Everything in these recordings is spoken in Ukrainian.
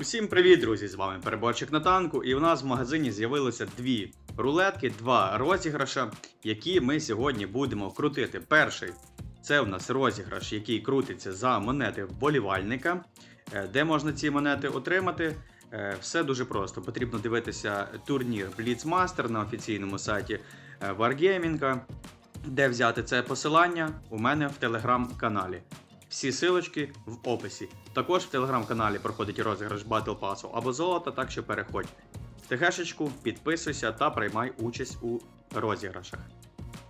Усім привіт, друзі! З вами переборчик на танку, і у нас в магазині з'явилося дві рулетки, два розіграша, які ми сьогодні будемо крутити. Перший це у нас розіграш, який крутиться за монети вболівальника. Е, Де можна ці монети отримати? Е, Все дуже просто. Потрібно дивитися турнір Blitzmaster на офіційному сайті е, Wargaming. Де взяти це посилання у мене в телеграм-каналі. Всі силочки в описі. Також в телеграм-каналі проходить розіграш Battle Pass або золота, так що переходь в ТГшечку, підписуйся та приймай участь у розіграшах.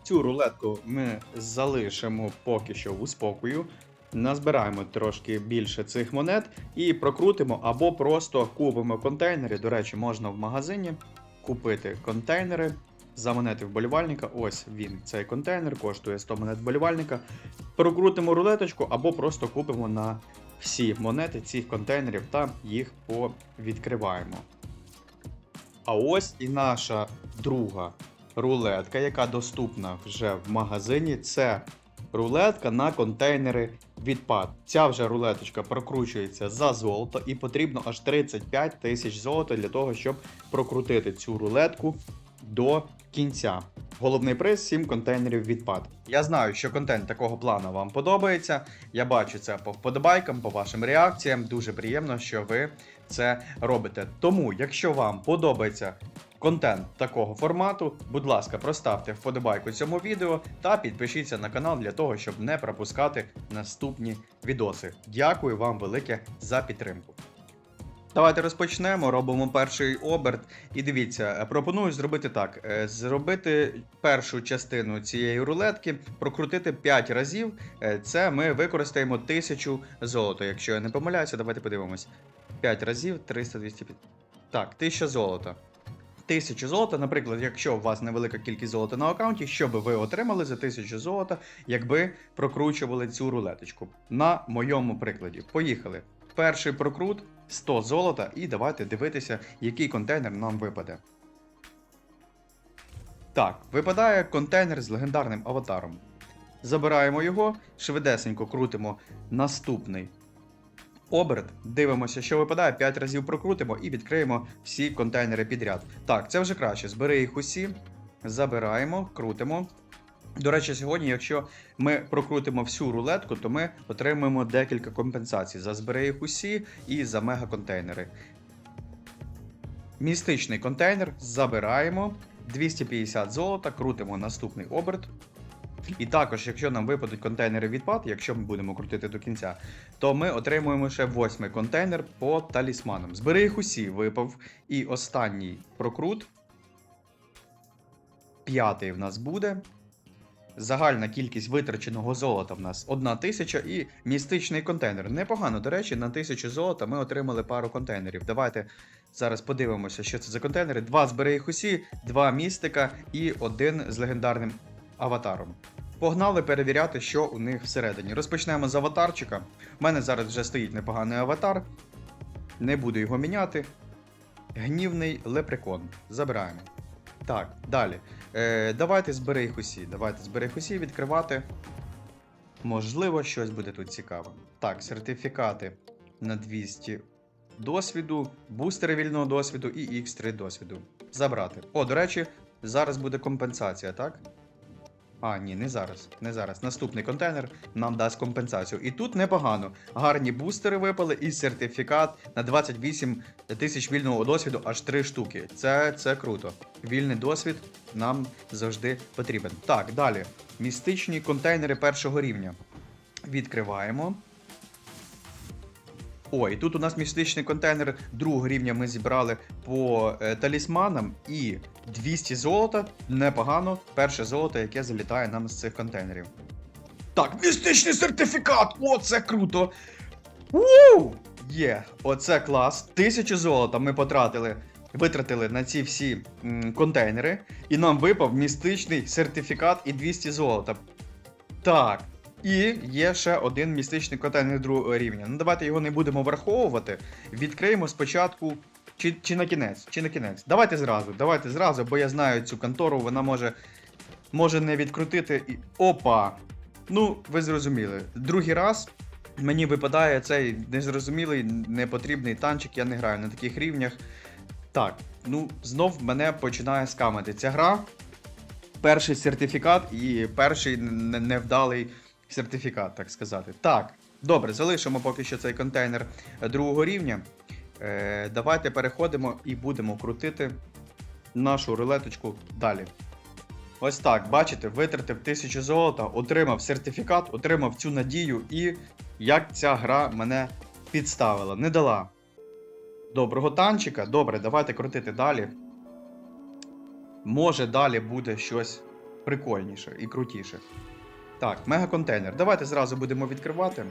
Цю рулетку ми залишимо поки що у спокою. Назбираємо трошки більше цих монет і прокрутимо або просто купимо контейнери. До речі, можна в магазині купити контейнери за монети вболівальника. Ось він, цей контейнер, коштує 100 монет вболівальника. Прокрутимо рулеточку або просто купимо на всі монети цих контейнерів та їх повідкриваємо. А ось і наша друга рулетка, яка доступна вже в магазині. Це рулетка на контейнери відпад. Ця вже рулеточка прокручується за золото, і потрібно аж 35 тисяч золота для того, щоб прокрутити цю рулетку до кінця. Головний приз 7 контейнерів відпад. Я знаю, що контент такого плану вам подобається. Я бачу це по вподобайкам, по вашим реакціям. Дуже приємно, що ви це робите. Тому, якщо вам подобається контент такого формату, будь ласка, проставте вподобайку цьому відео та підпишіться на канал для того, щоб не пропускати наступні відоси. Дякую вам велике за підтримку. Давайте розпочнемо. Робимо перший оберт. І дивіться, е, пропоную зробити так: е, зробити першу частину цієї рулетки, прокрутити 5 разів. Е, Це ми використаємо 1000 золота. Якщо я не помиляюся, давайте подивимось. 5 разів 300 200 Так, 1000 золота. 1000 золота, наприклад, якщо у вас невелика кількість золота на аккаунті, що би ви отримали за 1000 золота, якби прокручували цю рулеточку. На моєму прикладі. Поїхали. Перший прокрут 100 золота, і давайте дивитися, який контейнер нам випаде. Так, випадає контейнер з легендарним аватаром. Забираємо його, швидесенько крутимо наступний оберт. Дивимося, що випадає, 5 разів прокрутимо і відкриємо всі контейнери підряд. Так, це вже краще. Збери їх усі, забираємо, крутимо. До речі, сьогодні, якщо ми прокрутимо всю рулетку, то ми отримаємо декілька компенсацій за збери їх усі і за мегаконтейнери. Містичний контейнер забираємо. 250 золота, крутимо наступний оберт. І також, якщо нам випадуть контейнери відпад, якщо ми будемо крутити до кінця, то ми отримуємо ще восьмий контейнер по талісманам. Збери їх усі, випав. І останній прокрут. П'ятий в нас буде. Загальна кількість витраченого золота в нас 1000 і містичний контейнер. Непогано, до речі, на 1000 золота ми отримали пару контейнерів. Давайте зараз подивимося, що це за контейнери. Два збери їх усі, два містика і один з легендарним аватаром. Погнали перевіряти, що у них всередині. Розпочнемо з аватарчика. У мене зараз вже стоїть непоганий аватар. Не буду його міняти. Гнівний лепрекон. Забираємо. Так, далі. Е, давайте збери їх усі. Давайте збери їх усі відкривати. Можливо, щось буде тут цікаве. Так, сертифікати на 200 досвіду, бустери вільного досвіду і X3 досвіду. Забрати. О, до речі, зараз буде компенсація, так? А, ні, не зараз. Не зараз. Наступний контейнер нам дасть компенсацію. І тут непогано. Гарні бустери випали і сертифікат на 28 тисяч вільного досвіду аж 3 штуки. Це, це круто. Вільний досвід нам завжди потрібен. Так, далі. Містичні контейнери першого рівня. Відкриваємо. Ой, тут у нас містичний контейнер другого рівня ми зібрали по е, талісманам і 200 золота. Непогано. Перше золото, яке залітає нам з цих контейнерів. Так, містичний сертифікат! О, це круто! Уу! Є, оце клас. Тисячу золота ми потратили, витратили на ці всі м, контейнери, і нам випав містичний сертифікат і 200 золота. Так. І є ще один містичний контейнер другого рівня. Ну давайте його не будемо враховувати. Відкриємо спочатку. Чи, чи на кінець, чи на кінець. Давайте зразу, давайте зразу, бо я знаю цю контору, вона може може не відкрутити і. Опа! Ну, ви зрозуміли. Другий раз Мені випадає цей незрозумілий, непотрібний танчик, я не граю на таких рівнях. Так, ну знов мене починає скамити ця гра. Перший сертифікат і перший невдалий сертифікат, так сказати. Так, добре, залишимо поки що цей контейнер другого рівня. Е, давайте переходимо і будемо крутити нашу рулеточку далі. Ось так, бачите, витратив 1000 золота, отримав сертифікат, отримав цю надію, і як ця гра мене підставила, не дала. Доброго танчика. Добре, давайте крутити далі. Може, далі буде щось прикольніше і крутіше. Так, мегаконтейнер. Давайте зразу будемо відкривати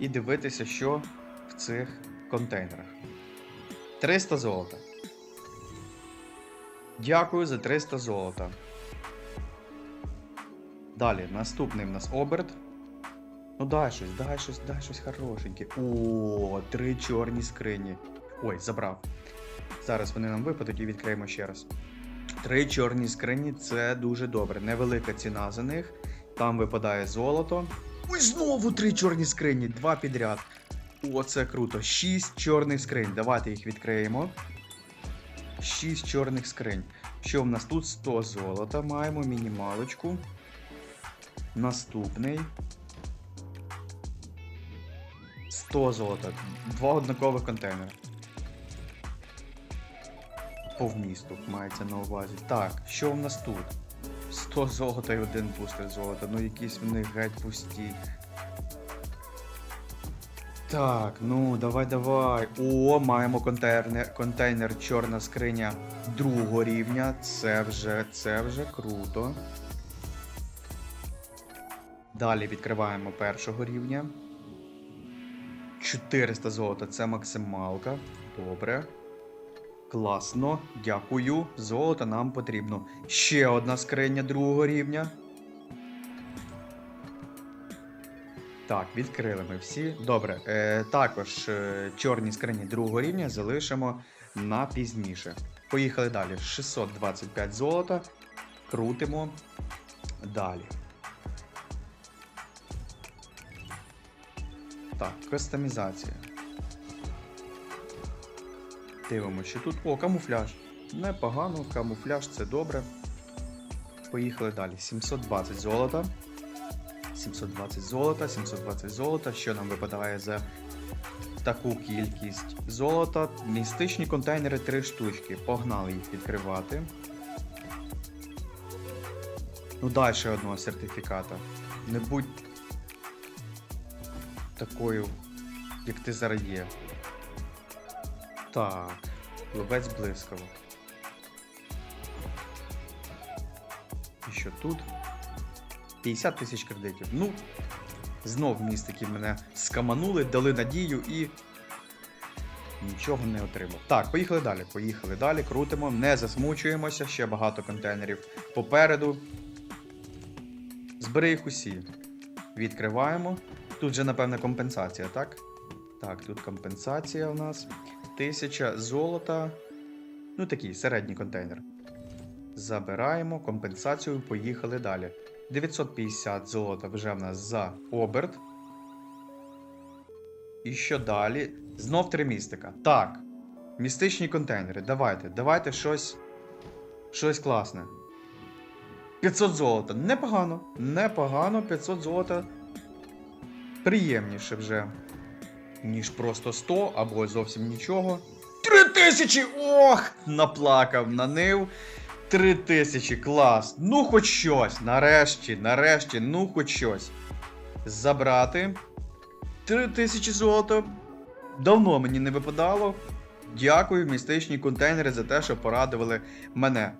і дивитися, що в цих контейнерах. 300 золота. Дякую за 300 золота. Далі, наступний в нас оберт. Ну дай щось, дай щось, дай щось хорошеньке. О, три чорні скрині. Ой, забрав. Зараз вони нам випадуть і відкриємо ще раз. Три чорні скрині це дуже добре. Невелика ціна за них. Там випадає золото. Ой, знову три чорні скрині, два підряд. О, це круто. Шість чорних скринь. Давайте їх відкриємо. Шість чорних скринь. Що в нас тут? 100 золота. Маємо мінімалочку. Наступний. 100 золота. Два однакових контейнери. По вмісту мається на увазі. Так, що в нас тут? 100 золота і один пусте золото. Ну якісь вони геть пусті. Так, ну давай, давай. О, маємо контейнер, контейнер чорна скриня другого рівня. Це вже, це вже круто. Далі відкриваємо першого рівня. 400 золота це максималка. Добре. Класно, дякую. Золото нам потрібно. Ще одна скриня другого рівня. Так, відкрили ми всі. Добре. Е, також е, чорні скрині другого рівня залишимо на пізніше. Поїхали далі. 625 золота. Крутимо далі. Так, кастомізація. Дивимося, що тут. О, камуфляж. Непогано, камуфляж це добре. Поїхали далі. 720 золота. 720 золота, 720 золота. Що нам випадає за таку кількість золота? Містичні контейнери 3 штучки. Погнали їх відкривати. Ну, ще одного сертифіката. Не будь такою, як ти зараз є. Так, ловець блискавок. І що тут? 50 тисяч кредитів. Ну, знов містики мене скаманули, дали надію і. Нічого не отримав. Так, поїхали далі. Поїхали далі, крутимо, не засмучуємося, ще багато контейнерів попереду. Збери їх усі. Відкриваємо. Тут же, напевне, компенсація, так? Так, тут компенсація у нас. 1000 золота. Ну, такий середній контейнер. Забираємо компенсацію, поїхали далі. 950 золота вже в нас за оберт. І що далі? Знов три містика. Так. Містичні контейнери. Давайте. Давайте щось. Щось класне. 500 золота. Непогано. Непогано. 500 золота. Приємніше вже. Ніж просто 100 або зовсім нічого. 3000! Ох! Наплакав, нанив. 3000, клас. Ну, хоч щось. Нарешті, нарешті, ну хоч щось. Забрати. 3000 золота. Давно мені не випадало. Дякую, містичні контейнери, за те, що порадували мене.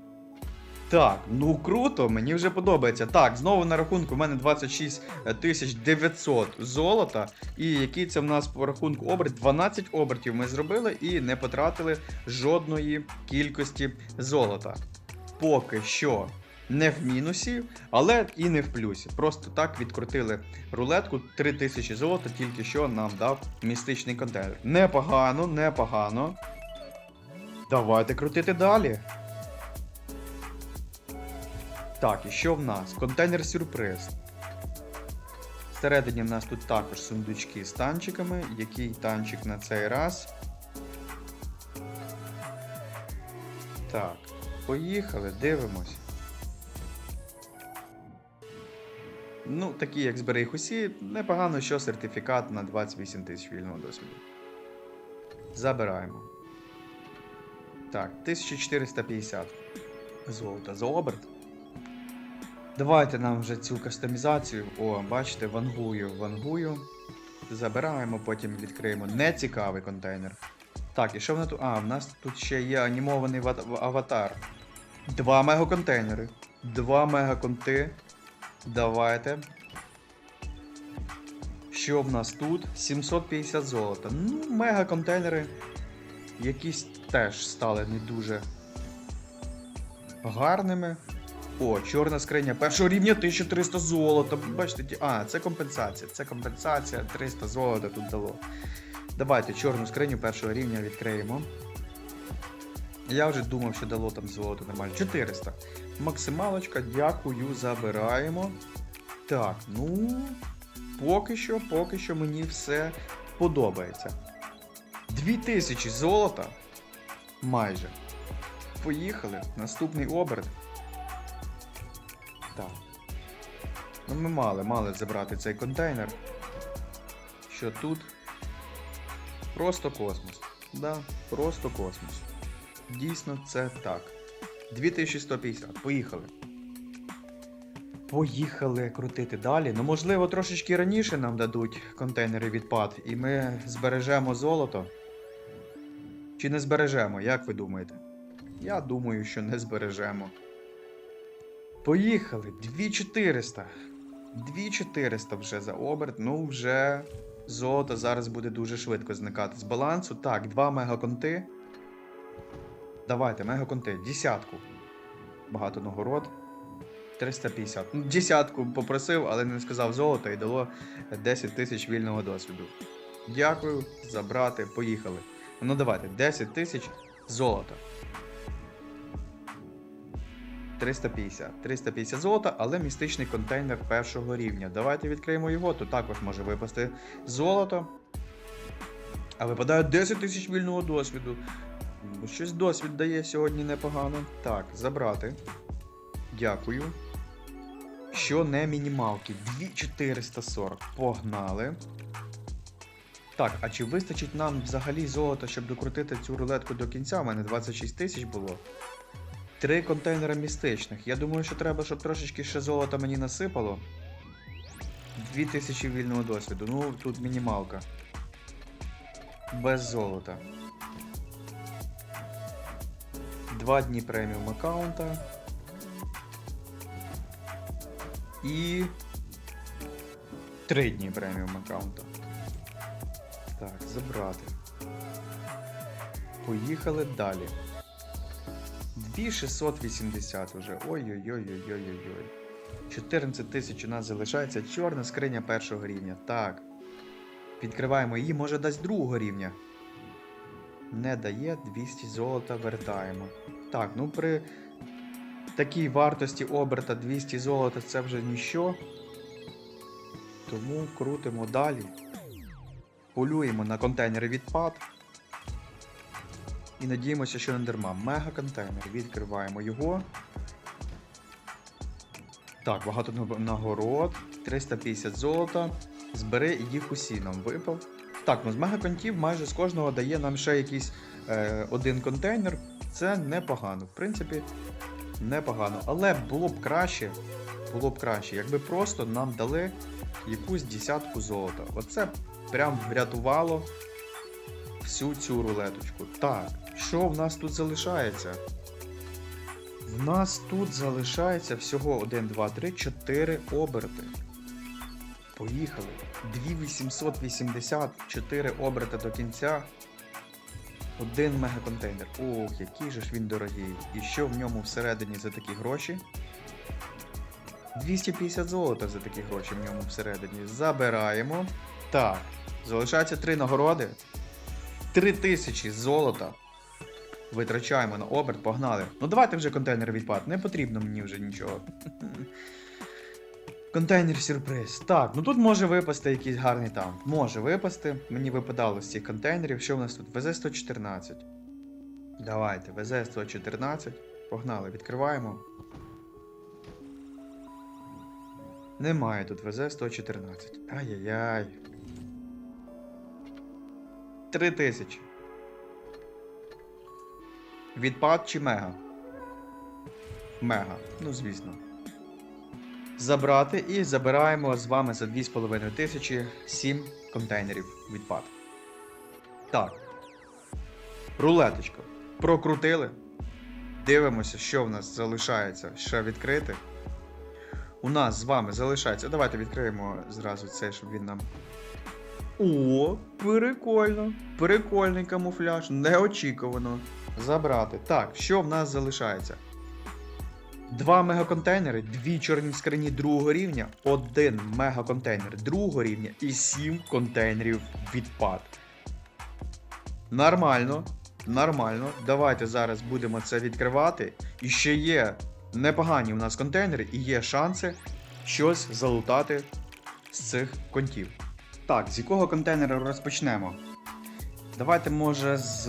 Так, ну круто, мені вже подобається. Так, знову на рахунку в мене 26 900 золота. І який це в нас по рахунку оберт? 12 обертів ми зробили і не потратили жодної кількості золота. Поки що не в мінусі, але і не в плюсі. Просто так відкрутили рулетку 3000 золота, тільки що нам дав містичний контейнер. Непогано, непогано. Давайте крутити далі. Так, і що в нас? Контейнер сюрприз. Всередині в нас тут також сундучки з танчиками. Який танчик на цей раз? Так, поїхали, дивимось. Ну, такі, як збери їх усі, непогано, що сертифікат на 28 тисяч вільного досвіду. Забираємо. Так, 1450 золота за оберт. Давайте нам вже цю кастомізацію. О, бачите, вангую, вангую. Забираємо, потім відкриємо нецікавий контейнер. Так, і що в нас тут? А, в нас тут ще є анімований ва- аватар. Два мегаконтейнери. Два мегаконти. Давайте. Що в нас тут? 750 золота. Ну, мегаконтейнери. Якісь теж стали не дуже гарними. О, чорна скриня першого рівня 1300 золота. Бачите, а, це компенсація. Це компенсація, 300 золота тут дало. Давайте чорну скриню першого рівня відкриємо. Я вже думав, що дало там золото нормально. 400. Максималочка, дякую, забираємо. Так, ну. Поки що, поки що мені все подобається. 2000 золота. Майже. Поїхали. Наступний оберт. Так. Ну, ми мали, мали забрати цей контейнер. Що тут? Просто космос. Да, просто космос. Дійсно, це так. 2150. Поїхали. Поїхали крутити далі. Ну, можливо, трошечки раніше нам дадуть контейнери відпад, і ми збережемо золото. Чи не збережемо, як ви думаєте? Я думаю, що не збережемо. Поїхали. 2400. 2400 вже за оберт. Ну, вже золото зараз буде дуже швидко зникати з балансу. Так, 2 мегаконти. Давайте, мегаконти. Десятку. Багато нагород. 350. Ну, Десятку попросив, але не сказав золото і дало 10 тисяч вільного досвіду. Дякую, забрати, поїхали. Ну давайте, 10 тисяч золота. 350. 350 золота, але містичний контейнер першого рівня. Давайте відкриємо його, тут також може випасти золото. А випадає 10 тисяч вільного досвіду. Ну, Щось досвід дає сьогодні непогано. Так, забрати. Дякую. Що не мінімалки? 2440. Погнали. Так, а чи вистачить нам взагалі золота, щоб докрутити цю рулетку до кінця? У мене 26 тисяч було. Три контейнери містичних. Я думаю, що треба, щоб трошечки ще золота мені насипало. 2000 вільного досвіду. Ну, тут мінімалка. Без золота. Два дні преміум аккаунта. І. Три дні преміум аккаунта. Так, забрати. Поїхали далі. 2680 уже. Ой-ой-ой-ой-ой-ой. 14 тисяч у нас залишається чорна скриня першого рівня. Так. Відкриваємо її, може дасть другого рівня. Не дає 200 золота, вертаємо. Так, ну при такій вартості оберта 200 золота це вже ніщо. Тому крутимо далі. Полюємо на контейнери відпад. І надіємося, що не дарма. Мега контейнер. Відкриваємо його. Так, багато нагород. 350 золота. Збери їх усі нам випав. Так, ну з мегаконтів майже з кожного дає нам ще якийсь е, один контейнер. Це непогано. В принципі, непогано. Але було б краще, було б краще, якби просто нам дали якусь десятку золота. Оце прям врятувало всю цю рулеточку. Так, що в нас тут залишається? В нас тут залишається всього 1, 2, 3, 4 оберти. Поїхали. 2884 оберти до кінця. Один мегаконтейнер. Ох, який же ж він дорогий. І що в ньому всередині за такі гроші? 250 золота за такі гроші в ньому всередині. Забираємо. Так, залишається три нагороди. 3000 золота. Витрачаємо на оберт, погнали. Ну давайте вже контейнер відпад. Не потрібно мені вже нічого. Контейнер сюрприз. Так, ну тут може випасти якийсь гарний там. Може випасти. Мені випадало з цих контейнерів. Що в нас тут? ВЗ-114. Давайте, ВЗ-114. Погнали, відкриваємо. Немає тут ВЗ-114. Ай-яй-яй. Три тисячі. Відпад чи мега? Мега, ну звісно. Забрати і забираємо з вами за 2,5 тисячі 7 контейнерів відпад. Так. Рулеточка. Прокрутили. Дивимося, що в нас залишається ще відкрити. У нас з вами залишається. Давайте відкриємо зразу це, щоб він нам. О, прикольно. Прикольний камуфляж. Неочікувано. Забрати. Так, що в нас залишається? Два мегаконтейнери, дві чорні скрині другого рівня, один мегаконтейнер другого рівня і сім контейнерів відпад. Нормально. Нормально. Давайте зараз будемо це відкривати. І ще є непогані у нас контейнери, і є шанси щось залутати з цих контів. Так, з якого контейнера розпочнемо? Давайте, може, з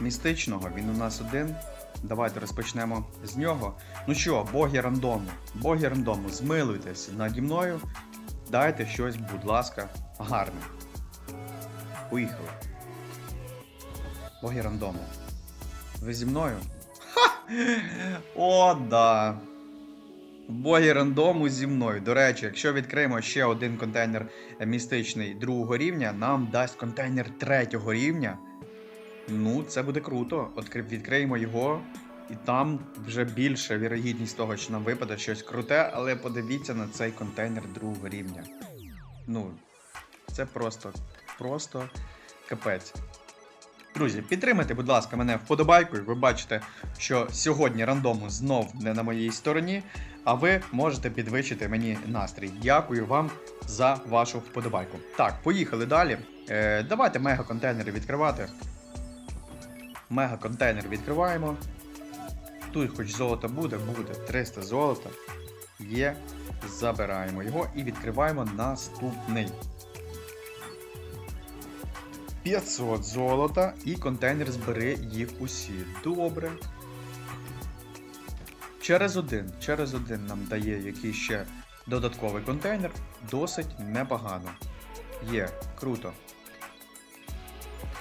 містичного. Він у нас один. Давайте розпочнемо з нього. Ну що, боги рандому, боги рандому, змилуйтесь наді мною. Дайте щось, будь ласка, гарне. Поїхали. Боги рандому. Ви зі мною? Ха! О, да. Боги рандому зі мною. До речі, якщо відкриємо ще один контейнер містичний другого рівня, нам дасть контейнер третього рівня. Ну, це буде круто. Откри- Відкриємо його, і там вже більша вірогідність того, що нам випаде щось круте, але подивіться на цей контейнер другого рівня. Ну, це просто, просто капець. Друзі, підтримайте, будь ласка, мене вподобайкою. Ви бачите, що сьогодні рандому знов не на моїй стороні, а ви можете підвищити мені настрій. Дякую вам за вашу вподобайку. Так, поїхали далі. Е, давайте мега контейнери відкривати. Мега контейнер відкриваємо. Тут хоч золото буде, буде 300 золота. Є. Забираємо його і відкриваємо наступний. 500 золота і контейнер збери їх усі. Добре. Через один. Через один нам дає якийсь ще додатковий контейнер. Досить непогано. Є, круто.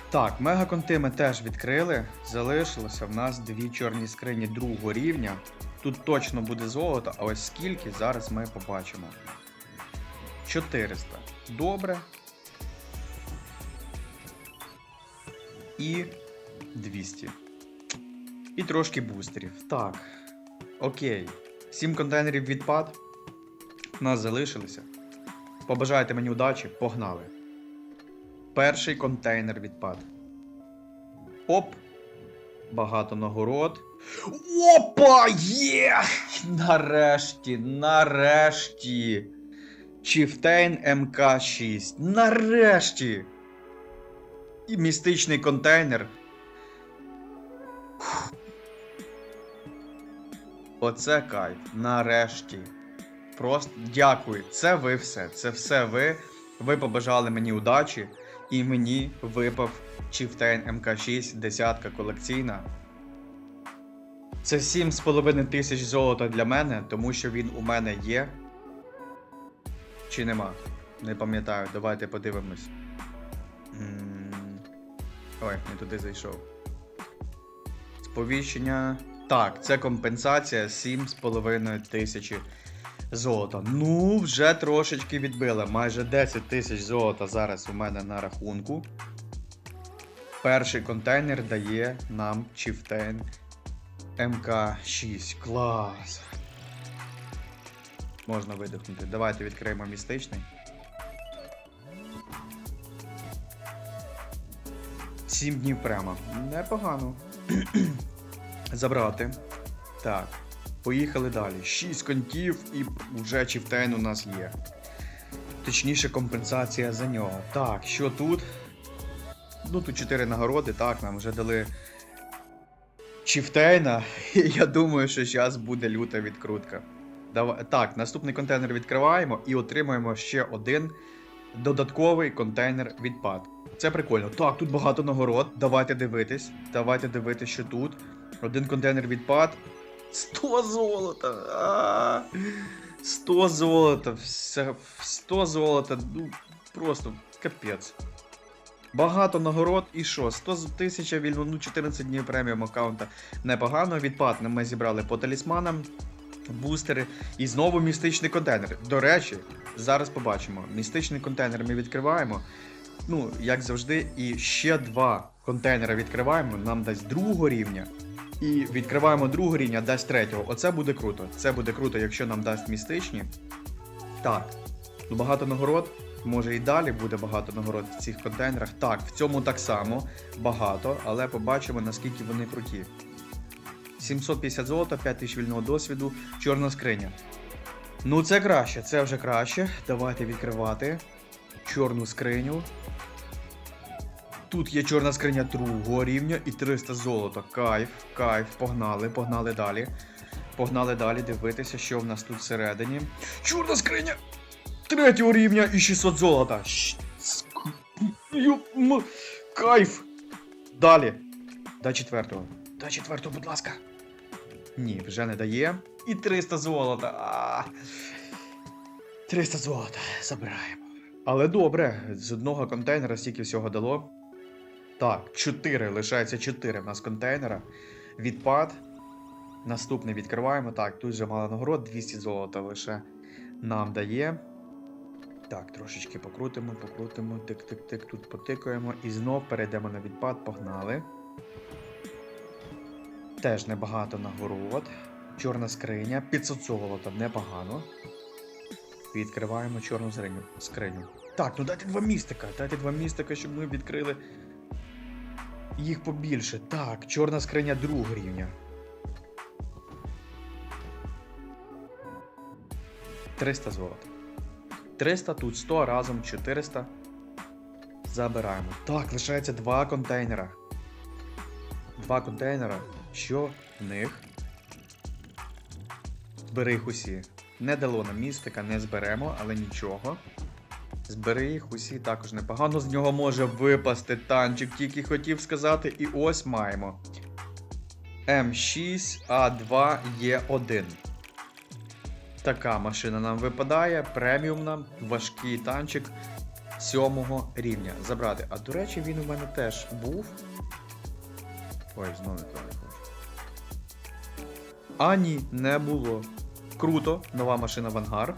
Так, мегаконти ми теж відкрили. Залишилося в нас дві чорні скрині другого рівня. Тут точно буде золото, а ось скільки зараз ми побачимо. 400. Добре. І 200. І трошки бустерів. Так. Окей. 7 контейнерів відпад. У нас залишилося. Побажайте мені удачі, погнали. Перший контейнер відпад. Оп. Багато нагород. Опа! Є! Нарешті, нарешті. Chieftain МК6. Нарешті. І містичний контейнер. Фух. Оце кайф. Нарешті. Просто дякую. Це ви все. Це все ви. Ви побажали мені удачі. І мені випав Chieftain МК6, десятка колекційна. Це 7,5 тисяч золота для мене, тому що він у мене є. Чи нема? Не пам'ятаю, давайте подивимось. Ой, не туди зайшов. Сповіщення. Так, це компенсація 7,5 тисячі золота. Ну, вже трошечки відбила. Майже 10 тисяч золота зараз у мене на рахунку. Перший контейнер дає нам Chieftain МК6. Клас. Можна видихнути. Давайте відкриємо містичний. Сім днів прямо. Непогано. Забрати. Так. Поїхали далі. 6 контів і вже чіфтейн у нас є. Точніше, компенсація за нього. Так, що тут? Ну, тут 4 нагороди, так, нам вже дали Чіфтейна. Я думаю, що зараз буде люта відкрутка. Давай... Так, наступний контейнер відкриваємо і отримуємо ще один додатковий контейнер відпад. Це прикольно. Так, тут багато нагород. Давайте дивитись. Давайте дивитись, що тут. Один контейнер відпад. 100 золота. А, 100 золота. Все, 100 золота. Ну, просто капець. Багато нагород і що? 100 з- тисяча вільно, ну 14 днів преміум аккаунта. Непогано. Відпад ми зібрали по талісманам, бустери і знову містичний контейнер. До речі, зараз побачимо. Містичний контейнер ми відкриваємо. Ну, як завжди, і ще два контейнери відкриваємо, нам дасть другого рівня. І відкриваємо другого рівня, дасть третього. Оце буде круто. Це буде круто, якщо нам дасть містичні. Так. Ну, Багато нагород. Може і далі буде багато нагород в цих контейнерах. Так, в цьому так само багато, але побачимо наскільки вони круті. 750 золота, 5000 вільного досвіду, чорна скриня. Ну, це краще, це вже краще. Давайте відкривати чорну скриню. Тут є чорна скриня другого рівня і 300 золота. Кайф, кайф, погнали, погнали далі. Погнали далі дивитися, що в нас тут всередині. Чорна скриня! Третього рівня і 600 золота. Кайф! Далі. Дай четвертого. Дай четвертого, будь ласка. Ні, вже не дає. І 300 золота. А. 300 золота. Забираємо. Але добре, з одного контейнера стільки всього дало. Так, 4. Лишається 4 в нас контейнера. Відпад. Наступний відкриваємо. Так, тут вже мало нагород, 200 золота лише нам дає. Так, трошечки покрутимо, покрутимо, тик-тик-тик, тут потикаємо і знов перейдемо на відпад, погнали. Теж небагато нагород. Чорна скриня, 500 золота, непогано. Відкриваємо чорну скриню. Так, ну дайте два містика, дайте два містика, щоб ми відкрили їх побільше. Так, чорна скриня другого рівня. 300 золота. 300, тут 100, разом 400. Забираємо. Так, лишається два контейнера. Два контейнера. Що в них? Збери їх усі. Не дало нам містика, не зберемо, але нічого. Збери їх усі також непогано. З нього може випасти танчик, тільки хотів сказати. І ось маємо. М6А2Е1. Така машина нам випадає, преміумна, важкий танчик сьомого рівня. Забрати. А до речі, він у мене теж був. Ой, знову не то не хочу. А ні, не було. Круто, нова машина в ангар.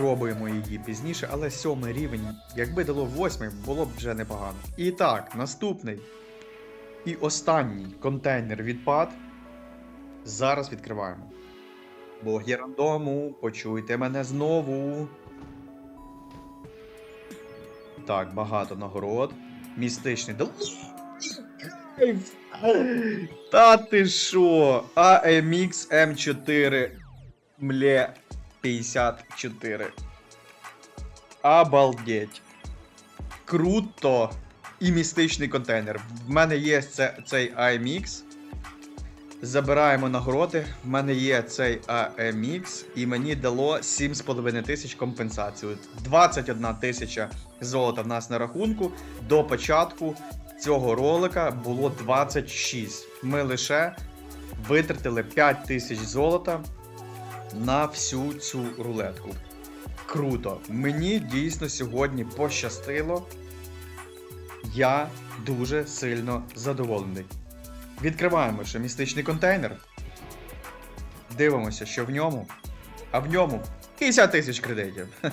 Спробуємо її пізніше, але сьомий рівень, якби дало восьмий, було б вже непогано. І так, наступний. І останній контейнер відпад. Зараз відкриваємо. Боги рандому, почуйте мене знову. Так, багато нагород. Містичний дал. Та ти що? AMX M4 Мле 54. Обалдеть. Круто! І містичний контейнер. В мене є це, цей AMX. Забираємо нагороди. В мене є цей AMX, і мені дало 7,5 тисяч компенсацію. 21 тисяча золота в нас на рахунку. До початку цього ролика було 26. Ми лише витратили 5 тисяч золота на всю цю рулетку. Круто! Мені дійсно сьогодні пощастило. Я дуже сильно задоволений. Відкриваємо ще містичний контейнер. Дивимося, що в ньому. А в ньому 50 тисяч кредитів.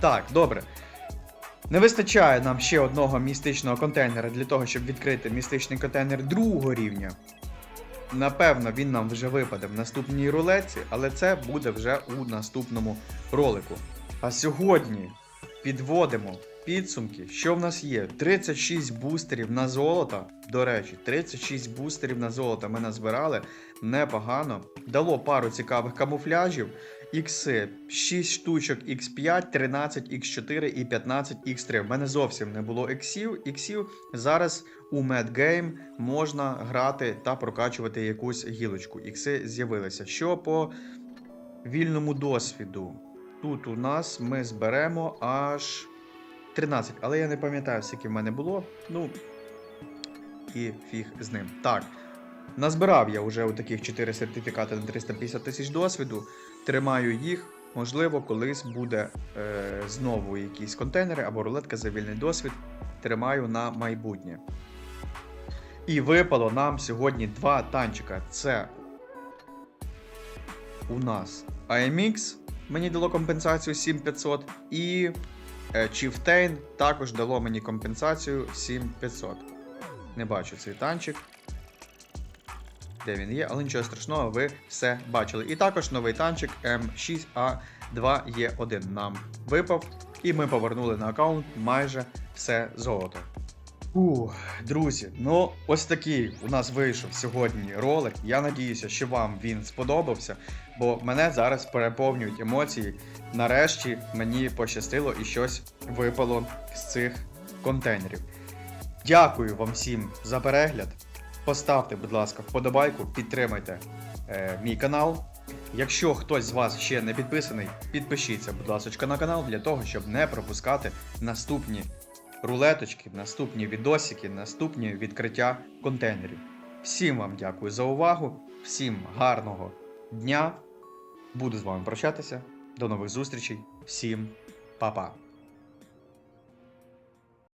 Так, добре. Не вистачає нам ще одного містичного контейнера для того, щоб відкрити містичний контейнер другого рівня. Напевно, він нам вже випаде в наступній рулетці, але це буде вже у наступному ролику. А сьогодні підводимо підсумки, що в нас є. 36 бустерів на золото. До речі, 36 бустерів на золото ми назбирали непогано. Дало пару цікавих камуфляжів. Ікси 6 штучок X5, 13 X4 і 15 X3. В мене зовсім не було іксів. Іксів зараз у Medgame можна грати та прокачувати якусь гілочку. Ікси з'явилися. Що по вільному досвіду. Тут у нас ми зберемо аж 13, але я не пам'ятаю, скільки в мене було. Ну, і фіг з ним. Так. Назбирав я вже у таких 4 сертифікати на 350 тисяч досвіду. Тримаю їх. Можливо, колись буде е, знову якісь контейнери або рулетка за вільний досвід. Тримаю на майбутнє. І випало нам сьогодні два танчика. Це у нас AMX мені дало компенсацію 7500 і е, Chieftain також дало мені компенсацію 7500. Не бачу цей танчик. Де він є, але нічого страшного, ви все бачили. І також новий танчик М6А2Е1 нам випав, і ми повернули на аккаунт майже все золото. Ух, друзі, ну ось такий у нас вийшов сьогодні ролик. Я надіюся, що вам він сподобався, бо мене зараз переповнюють емоції. Нарешті мені пощастило і щось випало з цих контейнерів. Дякую вам всім за перегляд. Поставте, будь ласка, вподобайку, підтримайте е, мій канал. Якщо хтось з вас ще не підписаний, підпишіться, будь ласка, на канал для того, щоб не пропускати наступні рулеточки, наступні відосики, наступні відкриття контейнерів. Всім вам дякую за увагу, всім гарного дня. Буду з вами прощатися. До нових зустрічей. Всім па-па.